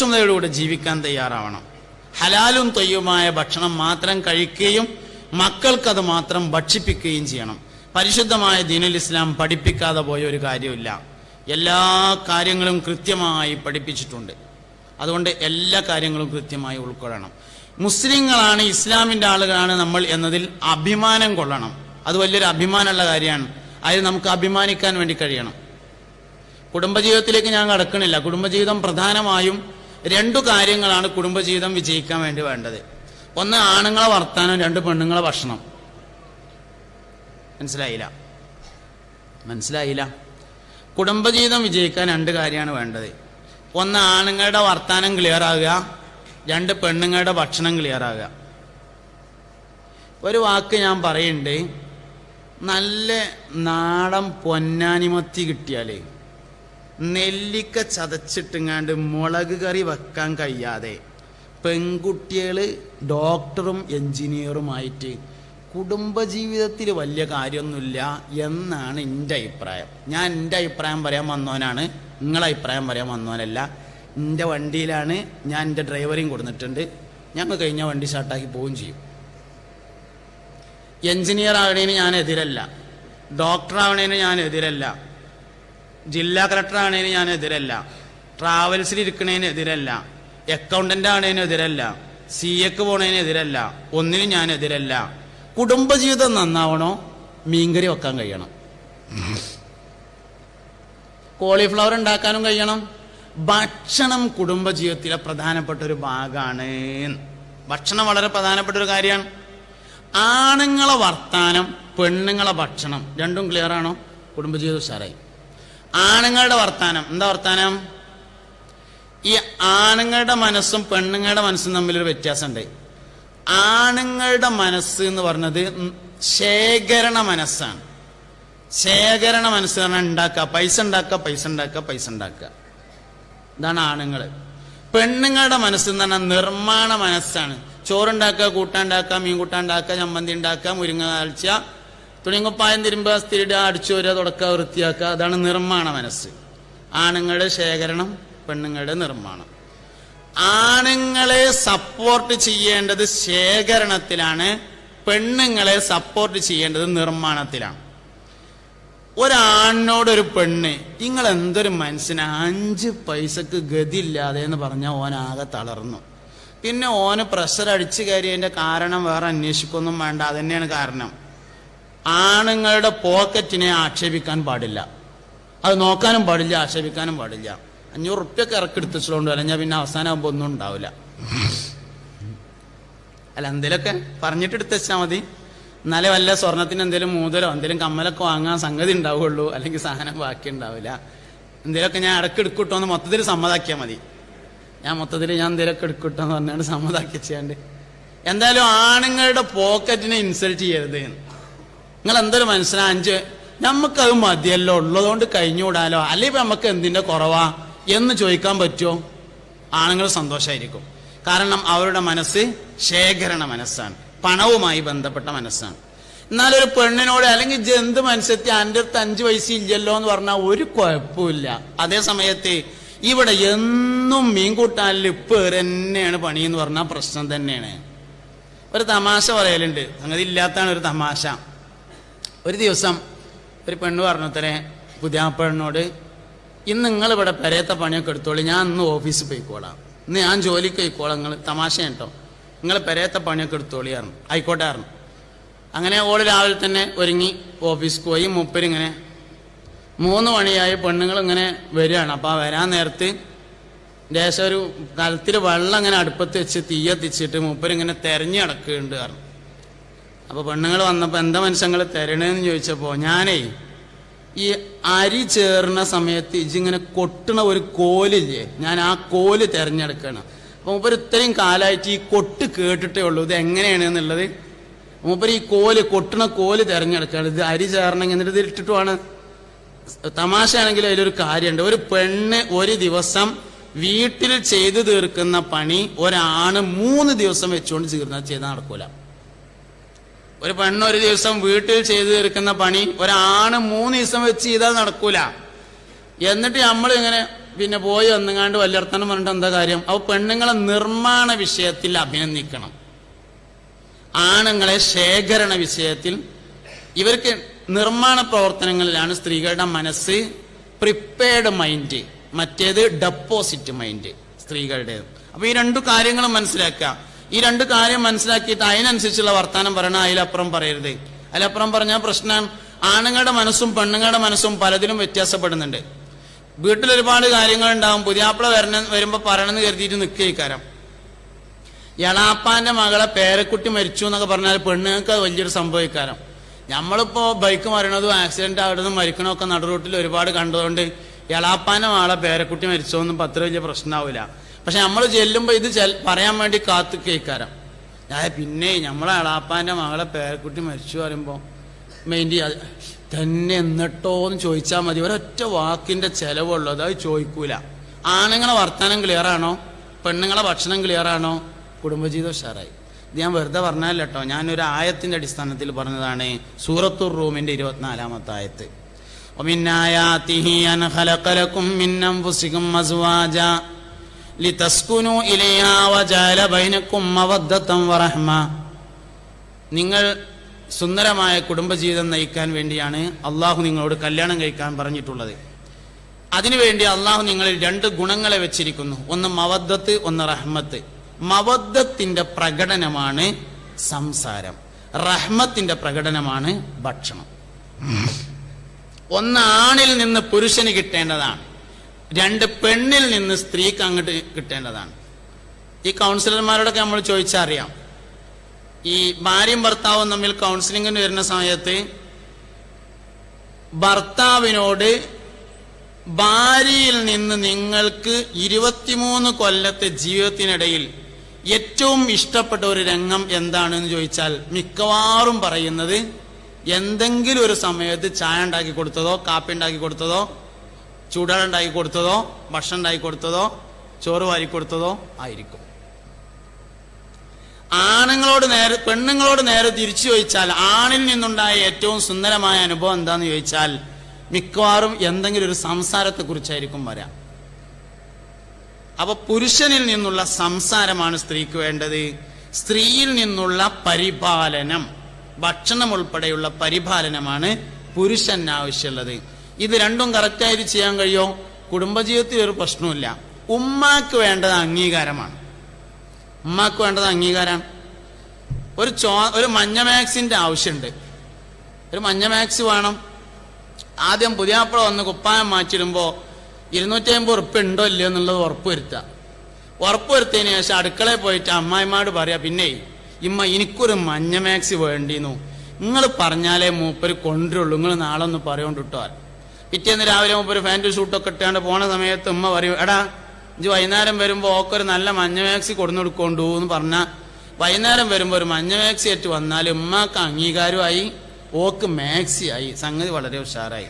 സൂക്ഷ്മതയോടുകൂടി ജീവിക്കാൻ തയ്യാറാവണം. ഹലാലും തൊയ്യുമായ ഭക്ഷണം മാത്രം കഴിക്കുകയും മക്കൾക്കത് മാത്രം ഭക്ഷിപ്പിക്കുകയും ചെയ്യണം. പരിശുദ്ധമായ ദീനുൽ ഇസ്ലാം പഠിപ്പിക്കാതെ പോയ ഒരു കാര്യമില്ല എല്ലാ കാര്യങ്ങളും കൃത്യമായി പഠിപ്പിച്ചിട്ടുണ്ട്. അതുകൊണ്ട് എല്ലാ കാര്യങ്ങളും കൃത്യമായി ഉൾക്കൊള്ളണം. മുസ്ലിങ്ങളാണ് ഇസ്ലാമിന്റെ ആളുകളാണ് നമ്മൾ എന്നതിൽ അഭിമാനം കൊള്ളണം. അത് വലിയൊരു അഭിമാനമുള്ള കാര്യമാണ്. അതിൽ നമുക്ക് അഭിമാനിക്കാൻ വേണ്ടി കഴിയണം. കുടുംബജീവിതത്തിലേക്ക് ഞാൻ കടക്കണില്ല. കുടുംബജീവിതം പ്രധാനമായും രണ്ടു കാര്യങ്ങളാണ് കുടുംബജീവിതം വിജയിക്കാൻ വേണ്ടി വേണ്ടത്. ഒന്ന് ആണുങ്ങളെ വർത്താനം രണ്ട് പെണ്ണുങ്ങളെ ഭക്ഷണം. മനസ്സിലായില്ല? മനസ്സിലായില്ല? കുടുംബജീവിതം വിജയിക്കാൻ രണ്ട് കാര്യമാണ് വേണ്ടത്. ഒന്ന് ആണുങ്ങളുടെ വർത്താനം ക്ലിയർ ആകുക രണ്ട് പെണ്ണുങ്ങളുടെ ഭക്ഷണം ക്ലിയർ ആകുക. ഒരു വാക്ക് ഞാൻ പറയുന്നുണ്ട് നല്ല നാടൻ പൊന്നാനിമത്തി കിട്ടിയാലേ നെല്ലിക്ക ചതച്ചിട്ടുങ്ങാണ്ട് മുളക് കറി വെക്കാൻ കഴിയാതെ പെൺകുട്ടികൾ ഡോക്ടറും എഞ്ചിനീയറുമായിട്ട് കുടുംബജീവിതത്തിൽ വലിയ കാര്യമൊന്നുമില്ല എന്നാണ് എന്റെ അഭിപ്രായം. ഞാൻ എന്റെ അഭിപ്രായം പറയാൻ വന്നവനാണ്. നിങ്ങളെ അഭിപ്രായം പറയാൻ വന്നവനല്ല. എന്റെ വണ്ടിയിലാണ് ഞാൻ എന്റെ ഡ്രൈവറിയും കൊടുത്തിട്ടുണ്ട്. ഞങ്ങൾ കഴിഞ്ഞ വണ്ടി സ്റ്റാർട്ടാക്കി പോവുകയും ചെയ്യും. എൻജിനീയർ ആവണേന് ഞാൻ എതിരല്ല. ഡോക്ടർ ആവണേന് ഞാൻ എതിരല്ല. ജില്ലാ കളക്ടർ ആണേന് ഞാൻ എതിരല്ല. ട്രാവൽസിൽ ഇരിക്കണേന് എതിരല്ല. അക്കൗണ്ടന്റ് ആണേന് എതിരല്ല. സി എക്ക് പോണേന് എതിരല്ല. ഒന്നിനും ഞാൻ എതിരല്ല. കുടുംബജീവിതം നന്നാവണോ? മീൻകറി വെക്കാൻ കഴിയണം. കോളിഫ്ലവർ ഉണ്ടാക്കാനും കഴിയണം. ഭക്ഷണം കുടുംബജീവിതത്തിലെ പ്രധാനപ്പെട്ട ഒരു ഭാഗമാണ്. ഭക്ഷണം വളരെ പ്രധാനപ്പെട്ട ഒരു കാര്യമാണ്. ആണുങ്ങളെ വർത്താനം പെണ്ണുങ്ങളെ ഭക്ഷണം. രണ്ടും ക്ലിയർ ആണോ? കുടുംബജീവിതം ഉഷാറായി. ആണുങ്ങളുടെ വർത്താനം. എന്താ വർത്താനം? ഈ ആണുങ്ങളുടെ മനസ്സും പെണ്ണുങ്ങളുടെ മനസ്സും തമ്മിലൊരു വ്യത്യാസമുണ്ട്. ആണുങ്ങളുടെ മനസ്സ് എന്ന് പറഞ്ഞത് ശേഖരണ മനസ്സാണ്. ശേഖരണ മനസ്സ് പറഞ്ഞാൽ ഉണ്ടാക്കുക. പൈസ ഉണ്ടാക്കുക പൈസ ഉണ്ടാക്കുക പൈസ ഉണ്ടാക്കുക. ഇതാണ് ആണുങ്ങൾ പെണ്ണുങ്ങളുടെ മനസ്സ് എന്ന് പറഞ്ഞാൽ നിർമ്മാണ മനസ്സാണ്. ചോറുണ്ടാക്കുക കൂട്ടാണ്ടാക്കുക മീൻ കൂട്ടാണ്ടാക്കുക ചമ്മന്തി ഉണ്ടാക്കുക മുരിങ്ങ കാഴ്ച തുണിങ്കുപ്പായം തിരുമ്പ സ്ത്രീയുടെ വരിക തുടക്കുക വൃത്തിയാക്കുക അതാണ് നിർമ്മാണ മനസ്സ്. ആണുങ്ങളുടെ ശേഖരണം പെണ്ണുങ്ങളുടെ നിർമ്മാണം. ആണുങ്ങളെ സപ്പോർട്ട് ചെയ്യേണ്ടത് ശേഖരണത്തിലാണ് പെണ്ണുങ്ങളെ സപ്പോർട്ട് ചെയ്യേണ്ടത് നിർമ്മാണത്തിലാണ്. ഒരാണിനോടൊരു പെണ്ണ് നിങ്ങൾ എന്തൊരു മനസ്സിന് അഞ്ച് പൈസക്ക് ഗതിയില്ലാതെ എന്ന് പറഞ്ഞാൽ ഓനാകെ തളർന്നു. പിന്നെ ഓന് പ്രഷർ അടിച്ചു കയറിയതിന്റെ കാരണം വേറെ അന്വേഷിക്കൊന്നും വേണ്ട അതന്നെയാണ് കാരണം. ആണുങ്ങളുടെ പോക്കറ്റിനെ ആക്ഷേപിക്കാൻ പാടില്ല. അത് നോക്കാനും പാടില്ല ആക്ഷേപിക്കാനും പാടില്ല. അഞ്ഞൂറ് റുപ്യൊക്കെ ഇറക്കെടുത്തിച്ചുകൊണ്ട് അല്ലെങ്കിൽ പിന്നെ അവസാനമാകുമ്പോൾ ഒന്നും ഉണ്ടാവില്ല. അല്ല എന്തേലൊക്കെ പറഞ്ഞിട്ട് എടുത്ത് വെച്ചാൽ മതി. എന്നാലേ വല്ല സ്വർണത്തിന് എന്തേലും മൂതലോ എന്തെങ്കിലും കമ്മലൊക്കെ വാങ്ങാൻ സംഗതി ഉണ്ടാവുള്ളൂ. അല്ലെങ്കിൽ സാധനം ബാക്കി ഉണ്ടാവില്ല. എന്തെങ്കിലുമൊക്കെ ഞാൻ ഇടയ്ക്ക് എടുക്കട്ടോ എന്ന് മൊത്തത്തിൽ സമ്മതാക്കിയാൽ മതി. ഞാൻ മൊത്തത്തിൽ ഞാൻ എന്തെങ്കിലുമൊക്കെ എടുക്കട്ടോ എന്ന് പറഞ്ഞാണ്ട് സമ്മതാക്കി ചെയ്യാണ്ട് എന്തായാലും ആണുങ്ങളുടെ പോക്കറ്റിനെ ഇൻസൾട്ട് ചെയ്യരുത് നിങ്ങൾ എന്തൊരു മനസ്സിലാ അഞ്ച്. നമുക്കത് മതിയല്ലോ ഉള്ളതുകൊണ്ട് കഴിഞ്ഞുകൂടാലോ. അല്ലെങ്കിൽ നമുക്ക് എന്തിന്റെ കുറവാ? എന്ന് ചോദിക്കാൻ പറ്റുമോ ആണുങ്ങൾ സന്തോഷമായിരിക്കും കാരണം അവരുടെ മനസ്സ് ശേഖരണ മനസ്സാണ്. പണവുമായി ബന്ധപ്പെട്ട മനസ്സാണ്. എന്നാലൊരു പെണ്ണിനോട് അല്ലെങ്കിൽ ജന്ത് മനസ്സെത്തി എന്റെ അടുത്ത് അഞ്ച് പൈസ ഇല്ലല്ലോ എന്ന് പറഞ്ഞാൽ ഒരു കുഴപ്പമില്ല അതേ സമയത്ത് ഇവിടെ എന്നും മീൻ കൂട്ടാനിൽ ഇപ്പ് തന്നെയാണ് പണി എന്ന് പറഞ്ഞാൽ പ്രശ്നം തന്നെയാണ്. ഒരു തമാശ പറയലുണ്ട്. സംഗതി ഇല്ലാത്തതാണ് ഒരു തമാശ. ഒരു ദിവസം ഒരു പെണ്ണ് പറഞ്ഞത്രേ പുതിയ പെണ്ണിനോട് ഇന്ന് നിങ്ങൾ ഇവിടെ പെരയത്തെ പണിയൊക്കെ എടുത്തോളി ഞാൻ ഇന്ന് ഓഫീസിൽ പോയിക്കോളാം. ഇന്ന് ഞാൻ ജോലിക്ക് പോയിക്കോളാം നിങ്ങൾ തമാശ കേട്ടോ. നിങ്ങൾ പെരയത്തെ പണിയൊക്കെ എടുത്തോളി ആയിരുന്നു ആയിക്കോട്ടെ ആയിരുന്നു അങ്ങനെ ഓൾ രാവിലെ തന്നെ ഒരുങ്ങി ഓഫീസിൽ പോയി മുപ്പരിങ്ങനെ മൂന്ന് മണിയായി പെണ്ണുങ്ങൾ ഇങ്ങനെ വരികയാണ്. അപ്പോൾ വരാൻ നേരത്ത് ദേശം ഒരു കലത്തിൽ വെള്ളം ഇങ്ങനെ അടുപ്പത്ത് വെച്ച് തീയെത്തിച്ചിട്ട് മുപ്പരിങ്ങനെ തെരഞ്ഞു നടക്കുന്നുണ്ട് പറഞ്ഞു. അപ്പൊ പെണ്ണുങ്ങൾ വന്നപ്പോൾ എന്താ മനുഷ്യങ്ങൾ തരണേന്ന് ചോദിച്ചപ്പോൾ ഞാനേ ഈ അരി ചേർന്ന സമയത്ത് ഇജിങ്ങനെ കൊട്ടണ ഒരു കോലില്ലേ ഞാൻ ആ കോൽ തെരഞ്ഞെടുക്കണം. അപ്പൊ മൂപ്പർ ഇത്രയും കാലമായിട്ട് ഈ കൊട്ട് കേട്ടിട്ടേ ഉള്ളൂ ഇത് എങ്ങനെയാണ് എന്നുള്ളത് മൂപ്പർ ഈ കോൽ കൊട്ടണ കോൽ തെരഞ്ഞെടുക്കുകയാണ് ഇത് അരി ചേർന്നെങ്കിൽ എന്നിട്ട് ഇത് ഇട്ടിട്ടുമാണ്. തമാശയാണെങ്കിൽ അതിലൊരു കാര്യമുണ്ട് ഒരു പെണ്ണ് ഒരു ദിവസം വീട്ടിൽ ചെയ്തു തീർക്കുന്ന പണി ഒരാണ് മൂന്ന് ദിവസം വെച്ചുകൊണ്ട് തീർന്നാൽ ചെയ്ത് നടക്കൂല. ഒരു പെണ്ണ് ഒരു ദിവസം വീട്ടിൽ ചെയ്തു തീർക്കുന്ന പണി ഒരാണ് മൂന്ന് ദിവസം വെച്ച് ചെയ്താൽ നടക്കൂല. എന്നിട്ട് നമ്മൾ ഇങ്ങനെ പിന്നെ പോയി വന്നുങ്ങാണ്ട് വല്യർത്തനം പറഞ്ഞിട്ട് എന്താ കാര്യം? അപ്പൊ പെണ്ണുങ്ങളെ നിർമ്മാണ വിഷയത്തിൽ അഭിനന്ദിക്കണം. ആണുങ്ങളെ ശേഖരണ വിഷയത്തിൽ ഇവർക്ക് നിർമ്മാണ പ്രവർത്തനങ്ങളിലാണ് സ്ത്രീകളുടെ മനസ്സ് പ്രിപ്പയർഡ് മൈൻഡ് മറ്റേത് ഡെപ്പോസിറ്റ് മൈൻഡ് സ്ത്രീകളുടെ അപ്പൊ ഈ രണ്ടു കാര്യങ്ങളും മനസ്സിലാക്കുക. ഈ രണ്ട് കാര്യം മനസ്സിലാക്കിയിട്ട് അതിനനുസരിച്ചുള്ള വർത്തമാനം പറയണം അതിലപ്പുറം പറയരുത്. അതിലപ്പുറം പറഞ്ഞാൽ പ്രശ്നം ആണുങ്ങളുടെ മനസ്സും പെണ്ണുങ്ങളുടെ മനസ്സും പലതിലും വ്യത്യാസപ്പെടുന്നുണ്ട്. വീട്ടിൽ ഒരുപാട് കാര്യങ്ങൾ ഉണ്ടാവും പുതിയാപ്പിള വരണ വരുമ്പോ പറയണമെന്ന് കരുതിയിട്ട് നിൽക്കുകയിക്കാരം എളാപ്പാന്റെ മകളെ പേരക്കുട്ടി മരിച്ചു എന്നൊക്കെ പറഞ്ഞാൽ പെണ്ണുങ്ങൾക്ക് അത് വലിയൊരു സംഭവിക്കാരം. നമ്മളിപ്പോ ബൈക്ക് മരണതും ആക്സിഡന്റ് ആവുന്നതും മരിക്കണമൊക്കെ നടുറൂട്ടിൽ ഒരുപാട് കണ്ടതുകൊണ്ട് എളാപ്പാന്റെ മകളെ പേരക്കുട്ടി മരിച്ചോന്നും പത്ര വലിയ പ്രശ്നമാവില്ല പക്ഷെ നമ്മൾ ചെല്ലുമ്പോൾ ഇത് പറയാൻ വേണ്ടി കാത്തു കേൾക്കാരം ഞാൻ പിന്നെ നമ്മളെ അളാപ്പാന്റെ മകളെ പേരക്കുട്ടി മരിച്ചു പറയുമ്പോൾ മെയിന്റെ തന്നെ എന്നിട്ടോ എന്ന് ചോദിച്ചാൽ മതി. ഒരൊറ്റ വാക്കിന്റെ ചിലവുള്ളത് അത് ചോദിക്കൂല. ആണുങ്ങളെ വർത്തമാനം ക്ലിയറാണോ പെണ്ണുങ്ങളെ ഭക്ഷണം ക്ലിയറാണോ കുടുംബജീവിതം ഉഷാറായി. ഇത് ഞാൻ വെറുതെ പറഞ്ഞാലും കേട്ടോ ഞാനൊരു ആയത്തിന്റെ അടിസ്ഥാനത്തിൽ പറഞ്ഞതാണ് സൂറത്തൂർ റൂമിന്റെ ഇരുപത്തിനാലാമത്തെ ആയത്ത്. ഒമിന്നായാത്തിഹി അൻ അനഹലക്കലക്കും മിന്നം പുസികും മസുവാജ ലിതസ്കുനു ഇലയാ വജാല വറഹ്മ. നിങ്ങൾ സുന്ദരമായ കുടുംബജീവിതം നയിക്കാൻ വേണ്ടിയാണ് അള്ളാഹു നിങ്ങളോട് കല്യാണം കഴിക്കാൻ പറഞ്ഞിട്ടുള്ളത്. അതിനുവേണ്ടി അള്ളാഹു നിങ്ങളിൽ രണ്ട് ഗുണങ്ങളെ വെച്ചിരിക്കുന്നു. ഒന്ന് മവദ്ദത്ത് ഒന്ന് റഹ്മത്ത്. മവദ്ദത്തിന്റെ പ്രകടനമാണ് സംസാരം. റഹ്മത്തിന്റെ പ്രകടനമാണ് ഭക്ഷണം. ആണിൽ നിന്ന് പുരുഷന് കിട്ടേണ്ടതാണ്. രണ്ട് പെണ്ണിൽ നിന്ന് സ്ത്രീക്ക് അങ്ങോട്ട് കിട്ടേണ്ടതാണ്. ഈ കൗൺസിലർമാരോടൊക്കെ നമ്മൾ ചോദിച്ചറിയാം. ഈ ഭാര്യയും ഭർത്താവും തമ്മിൽ കൗൺസിലിങ്ങിന് വരുന്ന സമയത്ത് ഭർത്താവിനോട് ഭാര്യയിൽ നിന്ന് നിങ്ങൾക്ക് ഇരുപത്തിമൂന്ന് കൊല്ലത്തെ ജീവിതത്തിനിടയിൽ ഏറ്റവും ഇഷ്ടപ്പെട്ട ഒരു രംഗം എന്താണെന്ന് ചോദിച്ചാൽ മിക്കവാറും പറയുന്നത് എന്തെങ്കിലും ഒരു സമയത്ത് ചായ ഉണ്ടാക്കി കൊടുത്തതോ കാപ്പി ഉണ്ടാക്കി കൊടുത്തതോ ചൂടാട ഉണ്ടാക്കി കൊടുത്തതോ ഭക്ഷണം ഉണ്ടാക്കി കൊടുത്തതോ ചോറ് വാരി കൊടുത്തതോ ആയിരിക്കും. ആണുങ്ങളോട് നേരെ പെണ്ണുങ്ങളോട് നേരെ തിരിച്ചു ചോദിച്ചാൽ ആണിൽ നിന്നുണ്ടായ ഏറ്റവും സുന്ദരമായ അനുഭവം എന്താന്ന് ചോദിച്ചാൽ മിക്കവാറും എന്തെങ്കിലും ഒരു സംസാരത്തെ കുറിച്ചായിരിക്കും വരാം. അപ്പൊ പുരുഷനിൽ നിന്നുള്ള സംസാരമാണ് സ്ത്രീക്ക് വേണ്ടത്. സ്ത്രീയിൽ നിന്നുള്ള പരിപാലനം ഭക്ഷണം ഉൾപ്പെടെയുള്ള പരിപാലനമാണ് പുരുഷന് ആവശ്യമുള്ളത്. ഇത് രണ്ടും കറക്റ്റായിട്ട് ചെയ്യാൻ കഴിയോ കുടുംബജീവിതത്തിൽ ഒരു പ്രശ്നമില്ല ഉമ്മാക്ക് വേണ്ടത് അംഗീകാരമാണ്. ഉമ്മാക്ക് വേണ്ടത് അംഗീകാരമാണ്. ഒരു ചോ ഒരു മഞ്ഞ മാക്സിന്റെ ആവശ്യമുണ്ട്. ഒരു മഞ്ഞ മാക്സ് വേണം. ആദ്യം പുതിയാപ്പള വന്ന് കുപ്പായം മാറ്റിടുമ്പോൾ ഇരുന്നൂറ്റി അമ്പത് ഉറുപ്പ് ഉണ്ടോ ഇല്ലയോ എന്നുള്ളത് ഉറപ്പ് വരുത്തുക ഉറപ്പ് വരുത്തിയതിന് ശേഷം അടുക്കളയിൽ പോയിട്ട് അമ്മായിമാട് പറയാ പിന്നെ ഇമ്മ എനിക്കൊരു മഞ്ഞ മാക്സി വേണ്ടിന്നു. നിങ്ങൾ പറഞ്ഞാലേ മൂപ്പര് കൊണ്ടുള്ളൂ നിങ്ങൾ നാളെ ഒന്ന് പറയോണ്ട് കിട്ടോ പിറ്റേന്ന് രാവിലെ മുമ്പ് ഒരു ഫാന്റും ഷൂട്ടൊക്കെ ഇട്ടാണ്ട് പോണ സമയത്ത് ഉമ്മ പറയും എടാ ഇഞ്ച് വൈകുന്നേരം ഓക്കെ ഒരു നല്ല മഞ്ഞ മാക്സി കൊടുന്നു കൊടുക്കൊണ്ടു എന്ന് പറഞ്ഞാൽ വൈകുന്നേരം വരുമ്പോൾ ഒരു മഞ്ഞ മാക്സി ആയിട്ട് വന്നാൽ ഉമ്മക്ക് അംഗീകാരമായി ഓക്ക് മാക്സി ആയി സംഗതി വളരെ ഉഷാറായി.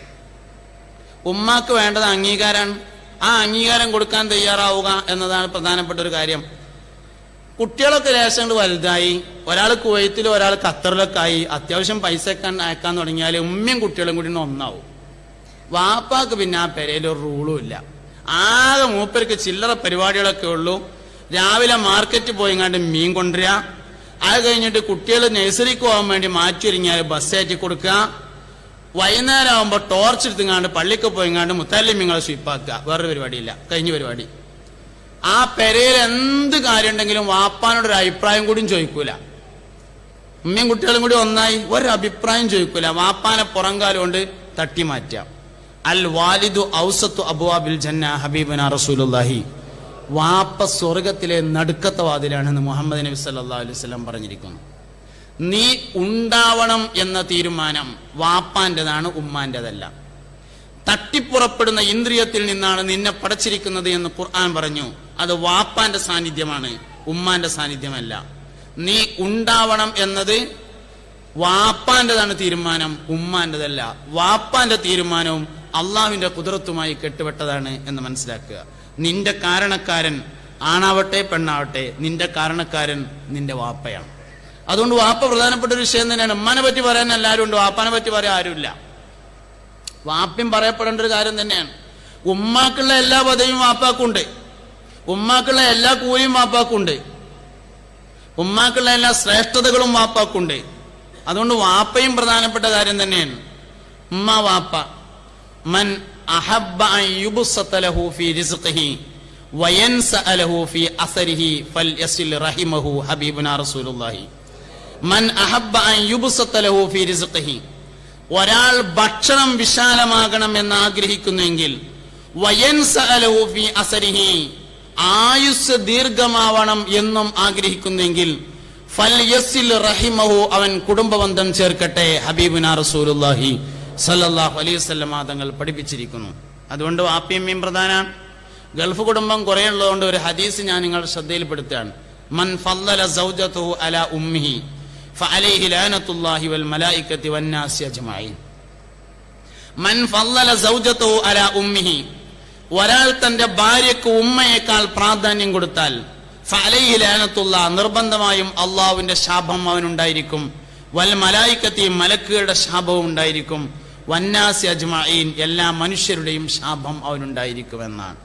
ഉമ്മാക്ക് വേണ്ടത് അംഗീകാരമാണ് ആ അംഗീകാരം കൊടുക്കാൻ തയ്യാറാവുക എന്നതാണ് പ്രധാനപ്പെട്ട ഒരു കാര്യം. കുട്ടികളൊക്കെ രേഷങ്ങൾ വലുതായി ഒരാൾ കുവൈത്തിലും ഒരാൾ ഖത്തറിലൊക്കെ ആയി അത്യാവശ്യം പൈസ ഒക്കെ അയക്കാൻ തുടങ്ങിയാൽ ഉമ്മയും കുട്ടികളും കൂടി ഒന്നാവും. വാപ്പാക്ക് പിന്നെ ആ പെരയിൽ ഒരു റൂളും ഇല്ല. ആകെ മൂപ്പർക്ക് ചില്ലറ പരിപാടികളൊക്കെ ഉള്ളൂ. രാവിലെ മാർക്കറ്റ് പോയിങ്ങാണ്ട് മീൻ കൊണ്ടുവരിക. അത് കഴിഞ്ഞിട്ട് കുട്ടികൾ നഴ്സറിക്ക് പോകാൻ വേണ്ടി മാറ്റി ഒരുങ്ങിയാൽ ബസ് ഏറ്റി കൊടുക്കുക. വൈകുന്നേരം ആകുമ്പോൾ ടോർച്ച് എടുത്തുങ്ങാണ്ട് പള്ളിക്ക് പോയിങ്ങാണ്ട് മുത്താലിമ്യങ്ങളെ സ്വീപ്പാക്കുക വേറൊരു പരിപാടിയില്ല. കഴിഞ്ഞ പരിപാടി. ആ പെരയിൽ എന്ത് കാര്യം ഉണ്ടെങ്കിലും വാപ്പാനോടൊരു അഭിപ്രായം കൂടിയും ചോദിക്കൂല. ഉമ്മയും കുട്ടികളും കൂടി ഒന്നായി. ഒരു അഭിപ്രായം ചോദിക്കൂല. വാപ്പാനെ പുറംകാലം കൊണ്ട് തട്ടി മാറ്റാം അൽ വാലിദു ഔസത്തു അബുവാബിൽ ജന്ന ഹബീബന റസൂലുല്ലാഹി വാപ്പ സ്വർഗത്തിലെ നടുക്കത്തെ വാതിലാണെന്ന് മുഹമ്മദ് നബി സല്ലല്ലാഹു അലൈഹി വസല്ലം പറഞ്ഞിരിക്കുന്നു. നീ ഉണ്ടാവണം എന്ന തീരുമാനം വാപ്പാന്റേതാണ് ഉമ്മാന്റെതല്ല തട്ടിപ്പുറപ്പെടുന്ന ഇന്ദ്രിയത്തിൽ നിന്നാണ് നിന്നെ പടച്ചിരിക്കുന്നത് എന്ന് ഖുർആൻ പറഞ്ഞു. അത് വാപ്പാന്റെ സാന്നിധ്യമാണ് ഉമ്മാന്റെ സാന്നിധ്യമല്ല. നീ ഉണ്ടാവണം എന്നത് വാപ്പാന്റെതാണ് തീരുമാനം ഉമ്മാന്റെതല്ല. വാപ്പാന്റെ തീരുമാനവും അള്ളാഹുവിന്റെ കുതിരത്തുമായി കെട്ടുപെട്ടതാണ് എന്ന് മനസ്സിലാക്കുക. നിന്റെ കാരണക്കാരൻ ആണാവട്ടെ പെണ്ണാവട്ടെ നിന്റെ കാരണക്കാരൻ നിന്റെ വാപ്പയാണ്. അതുകൊണ്ട് വാപ്പ പ്രധാനപ്പെട്ട ഒരു വിഷയം തന്നെയാണ്. ഉമ്മാനെ പറ്റി പറയാൻ എല്ലാവരും ഉണ്ട്. വാപ്പാനെ പറ്റി പറയാൻ ആരുമില്ല. വാപ്പ്യം പറയപ്പെടേണ്ട ഒരു കാര്യം തന്നെയാണ്. ഉമ്മാക്കുള്ള എല്ലാ പദവിയും വാപ്പാക്കുണ്ട്. ഉമ്മാക്കുള്ള എല്ലാ കൂലിയും വാപ്പാക്കുണ്ട്. ഉമ്മാക്കുള്ള എല്ലാ ശ്രേഷ്ഠതകളും വാപ്പാക്കുണ്ട്. അതുകൊണ്ട് വാപ്പയും പ്രധാനപ്പെട്ട കാര്യം തന്നെയാണ്. ഉമ്മ വാപ്പ. മൻ അഹബ്ബ അൻ ഫീ റിസ്ഖിഹി ഫീ അസരിഹി റഹിമഹു റസൂലുള്ളാഹി. മൻ അഹബ്ബ അൻ ഫീ റിസ്ഖിഹി. ഒരാൾ ഭക്ഷണം വിശാലമാകണം എന്ന് ആഗ്രഹിക്കുന്നുവെങ്കിൽ ആയുസ് ദീർഘമാവണം എന്നും ആഗ്രഹിക്കുന്നെങ്കിൽ റഹിമഹു അവൻ കുടുംബബന്ധം ചേർക്കട്ടെ ഹബീബുനാ റസൂലുള്ളാഹി. സല്ലല്ലാഹു അലൈഹി വസല്ലമ തങ്ങൾ പഠിപ്പിച്ചിരിക്കുന്നു. അതുകൊണ്ട് വാപ്പിയമ്മയും പ്രധാന. ഗൾഫ് കുടുംബം കുറെ ഉള്ളതുകൊണ്ട് ഒരു ഹദീസ് ഞാൻ നിങ്ങൾ ശ്രദ്ധയിൽപ്പെടുത്തുകയാണ്. മൻ ഫല്ലല സൗജതുഹു അല ഉമ്മിഹി ഫഅലൈഹി ലാനത്തുല്ലാഹി വൽ മലായികത്തി വന്നാസി അജ്മഈൻ. മൻ ഫല്ലല സൗജതുഹു അല ഉമ്മിഹി ഒരാൾ തന്റെ ഭാര്യക്ക് ഉമ്മയേക്കാൾ പ്രാധാന്യം കൊടുത്താൽ ഫലൈഹി ലാനത്തുള്ള നിർബന്ധമായും അള്ളാഹുവിന്റെ ശാപം അവനുണ്ടായിരിക്കും. വൽ മലായിക്കത്തി മലക്കുകളുടെ ശാപവും ഉണ്ടായിരിക്കും. വന്നാസി അജ്മഈൻ എല്ലാ മനുഷ്യരുടെയും ശാപം അവനുണ്ടായിരിക്കുമെന്നാണ്.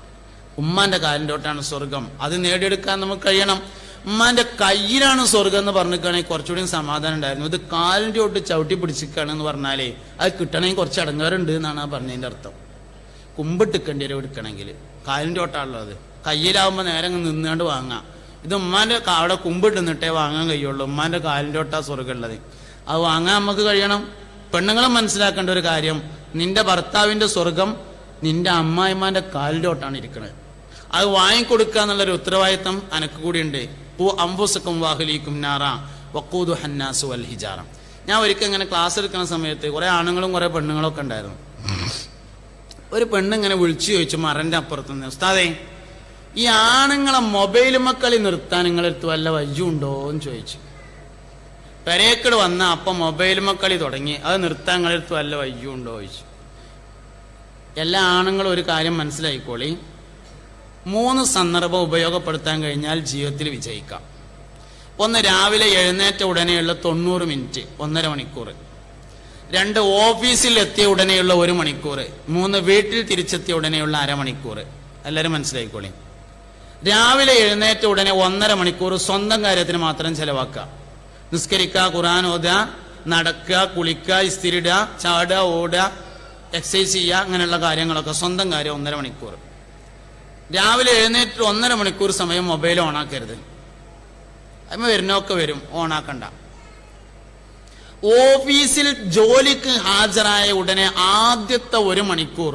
ഉമ്മാന്റെ കാലിന്റെ സ്വർഗം. അത് നേടിയെടുക്കാൻ നമുക്ക് കഴിയണം. ഉമ്മാന്റെ കയ്യിലാണ് സ്വർഗം എന്ന് പറഞ്ഞിരിക്കുകയാണെങ്കിൽ കുറച്ചുകൂടി സമാധാനം ഉണ്ടായിരുന്നു. ഇത് കാലിന്റെ തൊട്ട് ചവിട്ടി പിടിച്ചിരിക്കുകയാണ് എന്ന് പറഞ്ഞാലേ അത് കിട്ടണമെങ്കിൽ കുറച്ച് അടങ്ങാറുണ്ട് എന്നാണ് ആ പറഞ്ഞതിന്റെ അർത്ഥം. കുമ്പിട്ടിക്കേണ്ടി വരും എടുക്കണമെങ്കിൽ. കാലിന്റെ ഓട്ടാണുള്ളത് കയ്യിലാവുമ്പോൾ നേരെ നിന്നുകൊണ്ട് വാങ്ങാം. ഇത് ഉമ്മാന്റെ അവിടെ കുമ്പിട്ട് നിന്നിട്ടേ വാങ്ങാൻ കഴിയുള്ളൂ. ഉമ്മാന്റെ കാലിന്റെ ഓട്ടാ സ്വർഗമുള്ളത് അത് വാങ്ങാൻ നമുക്ക് കഴിയണം. പെണ്ണുങ്ങളെ മനസ്സിലാക്കേണ്ട ഒരു കാര്യം നിന്റെ ഭർത്താവിന്റെ സ്വർഗം നിന്റെ അമ്മായിമാന്റെ കാലിലോട്ടാണ് ഇരിക്കുന്നത് അത് വാങ്ങിക്കൊടുക്കുക എന്നുള്ളൊരു ഉത്തരവാദിത്തം അനക്ക് കൂടിയുണ്ട്. പൂ അംബുസക്കും വാഹുലിക്കും നാറ വക്കൂദു ഹന്നാസു വൽ ഹിജാറ. ഞാൻ ഒരിക്കൽ ഇങ്ങനെ ക്ലാസ് എടുക്കുന്ന സമയത്ത് കുറേ ആണുങ്ങളും കുറേ പെണ്ണുങ്ങളും ഒക്കെ ഉണ്ടായിരുന്നു. ഒരു പെണ്ണ് ഇങ്ങനെ വിളിച്ചു ചോദിച്ചു മരന്റെ അപ്പുറത്ത് നിന്ന് ഉസ്താദേ ഈ ആണുങ്ങളെ മൊബൈൽ മക്കളി നിർത്താൻ നിങ്ങളെടുത്ത് വല്ല വയ്യുണ്ടോ എന്ന് ചോദിച്ചു. പെരേക്കട് വന്ന അപ്പൊ മൊബൈൽ മക്കളി തുടങ്ങി. അത് നിർത്താൻ കളിത്ത് വല്ല വയ്യുണ്ടോ ചോദിച്ചു. എല്ലാ ആണുങ്ങളും ഒരു കാര്യം മനസ്സിലായിക്കോളി. മൂന്ന് സന്ദർഭം ഉപയോഗപ്പെടുത്താൻ കഴിഞ്ഞാൽ ജീവിതത്തിൽ വിജയിക്കാം. ഒന്ന് രാവിലെ എഴുന്നേറ്റ ഉടനെയുള്ള തൊണ്ണൂറ് മിനിറ്റ് ഒന്നര മണിക്കൂർ രണ്ട് ഓഫീസിൽ എത്തിയ ഉടനെയുള്ള ഒരു മണിക്കൂർ മൂന്ന് വീട്ടിൽ തിരിച്ചെത്തിയ ഉടനെയുള്ള അരമണിക്കൂർ എല്ലാവരും മനസ്സിലായിക്കോളി. രാവിലെ എഴുന്നേറ്റ ഉടനെ ഒന്നര മണിക്കൂർ സ്വന്തം കാര്യത്തിന് മാത്രം ചെലവാക്കുക. നിസ്കരിക്കുക ഖുറാൻ ഓതുക നടക്കുക കുളിക്കുക ഇസ്തിരിടുക ചാടുക ഓടുക എക്സസൈസ് ചെയ്യുക അങ്ങനെയുള്ള കാര്യങ്ങളൊക്കെ സ്വന്തം കാര്യം ഒന്നര മണിക്കൂർ. രാവിലെ എഴുന്നേറ്റ് ഒന്നര മണിക്കൂർ സമയം മൊബൈൽ ഓണാക്കരുത് അതിന് വരുന്നൊക്കെ വരും ഓണാക്കണ്ട ഓഫീസിൽ ജോലിക്ക് ഹാജരായ ഉടനെ ആദ്യത്തെ ഒരു മണിക്കൂർ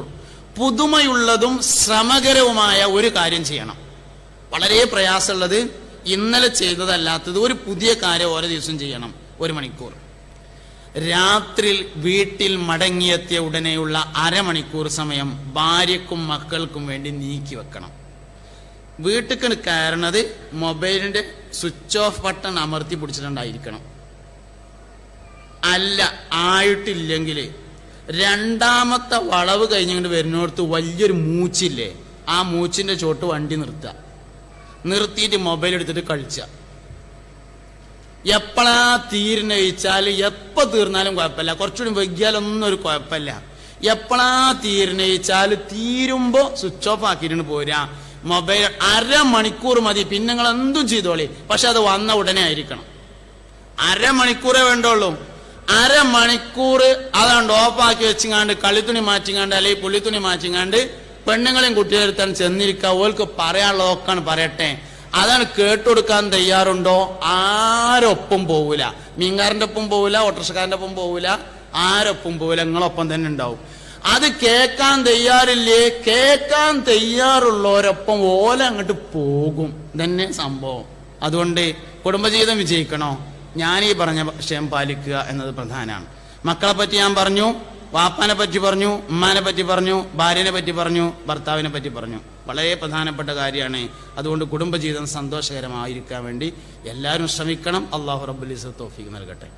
പുതുമയുള്ളതും ശ്രമകരവുമായ ഒരു കാര്യം ചെയ്യണം. വളരെ പ്രയാസമുള്ളത് ഇന്നലെ ചെയ്തതല്ലാത്തത് ഒരു പുതിയ കാര്യം ഓരോ ദിവസം ചെയ്യണം ഒരു മണിക്കൂർ. രാത്രിയിൽ വീട്ടിൽ മടങ്ങിയെത്തിയ ഉടനെയുള്ള അരമണിക്കൂർ സമയം ഭാര്യക്കും മക്കൾക്കും വേണ്ടി നീക്കി വെക്കണം. വീട്ടിൽ കയറണത് മൊബൈലിന്റെ സ്വിച്ച് ഓഫ് ബട്ടൺ അമർത്തി പിടിച്ചിട്ടുണ്ടായിരിക്കണം. അല്ല ആയിട്ടില്ലെങ്കിൽ രണ്ടാമത്തെ വളവ് കഴിഞ്ഞുകൊണ്ട് വരുന്നിടത്ത് വലിയൊരു മൂച്ചില്ലേ ആ മൂച്ചിന്റെ ചോട്ട് വണ്ടി നിർത്തുക നിർത്തിയിട്ട് മൊബൈൽ എടുത്തിട്ട് കളിച്ച. എപ്പോഴാ തീരുന്ന ചോദിച്ചാൽ എപ്പോ തീർന്നാലും കുഴപ്പമില്ല. കുറച്ചുകൂടി വൈകിയാലൊന്നും ഒരു കുഴപ്പമില്ല. എപ്പോഴാ തീരുന്ന ചോദിച്ചാൽ തീരുമ്പോ സ്വിച്ച് ഓഫ് ആക്കിയിട്ട് പോരാ. മൊബൈൽ അരമണിക്കൂർ മതി. പിന്നെ നിങ്ങൾ എന്തും ചെയ്തോളി. പക്ഷെ അത് വന്ന ഉടനെ ആയിരിക്കണം. അരമണിക്കൂറേ വേണ്ടുള്ളൂ. അരമണിക്കൂർ അതാണ്ട് ഓഫാക്കി വെച്ചിങ്ങാണ്ട് കളിത്തുണി മാറ്റിങ്ങാണ്ട് അല്ലെങ്കിൽ പുള്ളിത്തുണി മാറ്റിങ്ങാണ്ട് പെണ്ണുങ്ങളെയും കുട്ടികളെടുത്താൻ ചെന്നിരിക്കുക. ഓൾക്ക് പറയാനുള്ളതൊക്കെയാണ് പറയട്ടെ. അതാണ് കേട്ടുകൊടുക്കാൻ തയ്യാറുണ്ടോ? ആരൊപ്പം പോവില്ല മീൻകാരന്റെ ഒപ്പം പോവില്ല ഓട്ടർഷക്കാരന്റെ ഒപ്പം പോവില്ല ആരൊപ്പം പോവില്ല നിങ്ങളൊപ്പം തന്നെ ഉണ്ടാവും. അത് കേൾക്കാൻ തയ്യാറില്ലേ? കേൾക്കാൻ തയ്യാറുള്ളവരൊപ്പം ഓല അങ്ങോട്ട് പോകും. തന്നെ സംഭവം. അതുകൊണ്ട് കുടുംബജീവിതം വിജയിക്കണോ? ഞാൻ ഈ പറഞ്ഞ വിഷയം പാലിക്കുക എന്നത് പ്രധാനമാണ്. മക്കളെ പറ്റി ഞാൻ പറഞ്ഞു. വാപ്പാനെ പറ്റി പറഞ്ഞു ഉമ്മാനെ പറ്റി പറഞ്ഞു ഭാര്യനെ പറ്റി പറഞ്ഞു ഭർത്താവിനെ പറ്റി പറഞ്ഞു. വളരെ പ്രധാനപ്പെട്ട കാര്യമാണ്. അതുകൊണ്ട് കുടുംബജീവിതം സന്തോഷകരമായിരിക്കാൻ വേണ്ടി എല്ലാവരും ശ്രമിക്കണം. അള്ളാഹു റബ്ബുലിസ് തോഫിക്ക് നൽകട്ടെ.